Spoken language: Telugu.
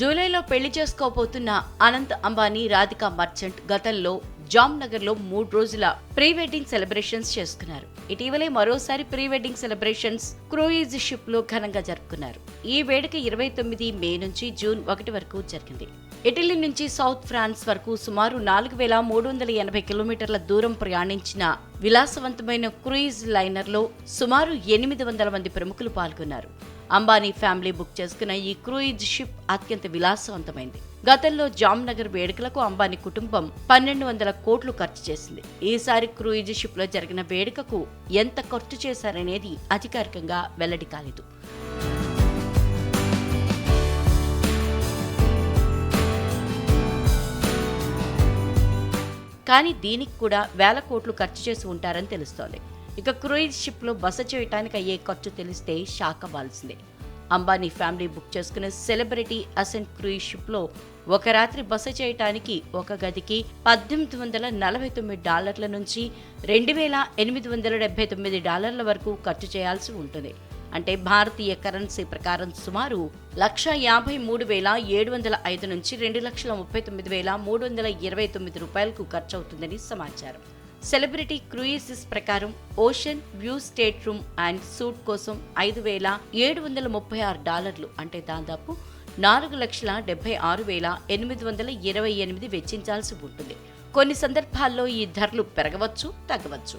జూలైలో పెళ్ళి చేసుకోబోతున్న అనంత్ అంబానీ రాధికా మర్చెంట్ గతంలో జామ్నగర్లో మూడు రోజుల ప్రీ వెడ్డింగ్ సెలబ్రేషన్స్ చేసుకున్నారు. ఇటీవలే మరోసారి ప్రీ వెడ్డింగ్ సెలబ్రేషన్స్ క్రూయిజ్ షిప్లో ఘనంగా జరుపుకున్నారు. ఈ వేడుక ఇరవై తొమ్మిది మే నుంచి జూన్ ఒకటి వరకు జరిగింది. ఇటలీ నుంచి సౌత్ ఫ్రాన్స్ వరకు సుమారు నాలుగు వేల మూడు వందల ఎనభై కిలోమీటర్ల దూరం ప్రయాణించిన విలాసవంతమైన క్రూయిజ్ లైనర్లో సుమారు ఎనిమిది వందల మంది ప్రముఖులు పాల్గొన్నారు. అంబానీ ఫ్యామిలీ బుక్ చేసుకున్న ఈ క్రూయిజ్ షిప్ అత్యంత విలాసవంతమైంది. గతంలో జామ్నగర్ వేడుకలకు అంబానీ కుటుంబం పన్నెండు వందల కోట్లు ఖర్చు చేసింది. ఈసారి క్రూయిజ్ షిప్లో జరిగిన వేడుకకు ఎంత ఖర్చు చేశారనేది అధికారికంగా వెల్లడి కాలేదు. కానీ దీనికి కూడా వేల కోట్లు ఖర్చు చేసి ఉంటారని తెలుస్తోంది. ఇక క్రూయిజ్ షిప్లో బస చేయటానికి అయ్యే ఖర్చు తెలిస్తే షాక్ అవ్వాల్సిందే అంబానీ ఫ్యామిలీ బుక్ చేసుకున్న సెలబ్రిటీ అసెంట్ క్రూయిజ్ షిప్లో ఒక రాత్రి బస చేయటానికి ఒక గదికి పద్దెనిమిది వందల నలభై తొమ్మిది డాలర్ల నుంచి రెండు వేల ఎనిమిది వందల డెబ్బై తొమ్మిది డాలర్ల వరకు ఖర్చు చేయాల్సి ఉంటుంది. అంటే భారతీయ కరెన్సీ ప్రకారం సుమారు లక్ష యాభై మూడు వేల ఏడు వందల ఐదు నుంచి రెండు లక్షల ముప్పై తొమ్మిది వేల మూడు వందల ఇరవై తొమ్మిది రూపాయలకు ఖర్చు అవుతుందని సమాచారం. సెలబ్రిటీ క్రూయిసెస్ ప్రకారం ocean view state room and suite కోసం ఐదు వేల ఏడు వందల ముప్పై ఆరు డాలర్లు అంటే దాదాపు నాలుగు లక్షల డెబ్బై ఆరు వేల ఎనిమిది వందల ఇరవై ఎనిమిది వెచ్చించాల్సి ఉంటుంది. కొన్ని సందర్భాల్లో ఈ ధరలు పెరగవచ్చు తగ్గవచ్చు.